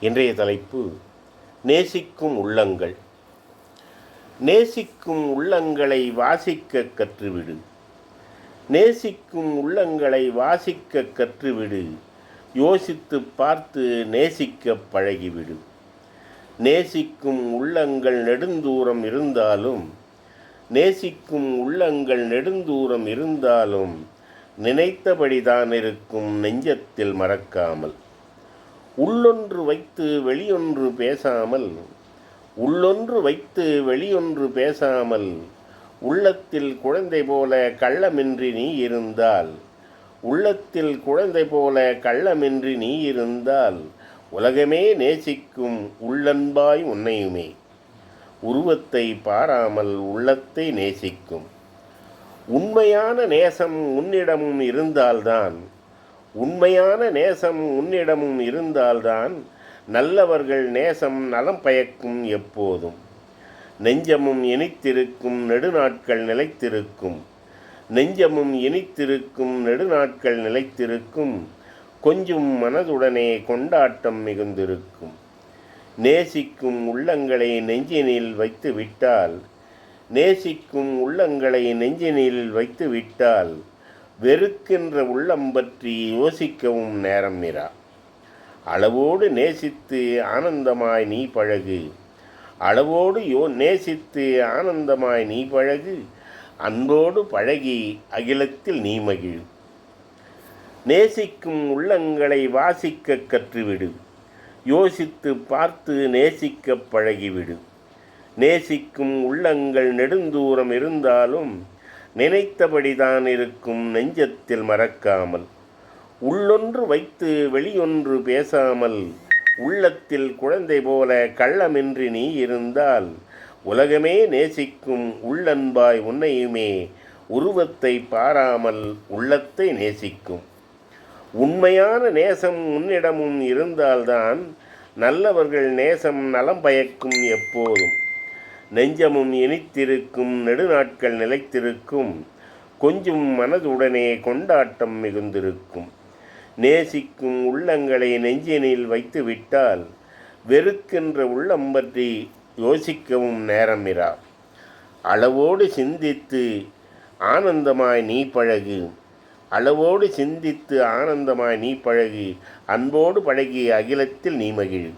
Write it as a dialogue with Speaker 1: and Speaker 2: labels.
Speaker 1: இன்றைய தலைப்பு நேசிக்கும் உள்ளங்கள். நேசிக்கும் உள்ளங்களை வாசிக்க கற்றுவிடு. நேசிக்கும் உள்ளங்களை வாசிக்க கற்றுவிடு. யோசித்து பார்த்து நேசிக்க பழகிவிடு. நேசிக்கும் உள்ளங்கள் நெடுந்தூரம் இருந்தாலும் நேசிக்கும் உள்ளங்கள் நெடுந்தூரம் இருந்தாலும் நினைத்தபடிதான் இருக்கும் நெஞ்சத்தில் மறக்காமல். உள்ளொன்று வைத்து வெளியொன்று பேசாமல் உள்ளொன்று வைத்து வெளியொன்று பேசாமல் உள்ளத்தில் குழந்தை போல கள்ளமின்றி நீ இருந்தால் உள்ளத்தில் குழந்தை போல கள்ளமின்றி நீ இருந்தால் உலகமே நேசிக்கும் உள்ளன்பாய் உன்னையுமே. உருவத்தை பாராமல் உள்ளத்தை நேசிக்கும். உண்மையான நேசம் உன்னிடமும் இருந்தால்தான் உண்மையான நேசம் உன்னிடமும் இருந்தால்தான் நல்லவர்கள் நேசம் நலம் பயக்கும் எப்போதும். நெஞ்சமும் இனித்திருக்கும் நெடுநாட்கள் நிலைத்திருக்கும். நெஞ்சமும் இனித்திருக்கும் நெடுநாட்கள் நிலைத்திருக்கும். கொஞ்சம் மனதுடனே கொண்டாட்டம் மிகுந்திருக்கும். நேசிக்கும் உள்ளங்களை நெஞ்சினில் வைத்து விட்டால் நேசிக்கும் உள்ளங்களை நெஞ்சினில் வைத்து விட்டால் வெறுக்கின்ற உள்ளம் பற்றி யோசிக்கவும் நேரம் நிறா. அளவோடு நேசித்து ஆனந்தமாய் நீ பழகு. அளவோடு யோ நேசித்து ஆனந்தமாய் நீ பழகு. அன்போடு பழகி அகிலத்தில் நீ மகிழ். நேசிக்கும் உள்ளங்களை வாசிக்க கற்றுவிடு. யோசித்து பார்த்து நேசிக்க பழகிவிடு. நேசிக்கும் உள்ளங்கள் நெடுந்தூரம் இருந்தாலும் நினைத்தபடிதான் இருக்கும் நெஞ்சத்தில் மறக்காமல் உள்ளொன்று வைத்து வெளியொன்று பேசாமல் உள்ளத்தில் குழந்தை போல கள்ளமின்றி நீ இருந்தால் உலகமே நேசிக்கும் உள்ளன்பாய் உன்னையுமே உருவத்தை பாராமல் உள்ளத்தை நேசிக்கும். உண்மையான நேசம் உன்னிடமும் இருந்தால்தான் நல்லவர்கள் நேசம் நலம் பயக்கும் எப்போதும். நெஞ்சமும் இனித்திருக்கும் நெடுநாட்கள் நிலைத்திருக்கும். கொஞ்சம் மனதுடனே கொண்டாட்டம் மிகுந்திருக்கும். நேசிக்கும் உள்ளங்களை நெஞ்சினில் வைத்து விட்டால் வெறுக்கின்ற உள்ளம் பற்றி யோசிக்கவும் நேரமிரா. அளவோடு சிந்தித்து ஆனந்தமாய் நீ பழகு. அளவோடு சிந்தித்து ஆனந்தமாய் நீ பழகு. அன்போடு பழகி அகிலத்தில் நீ மகிழ்.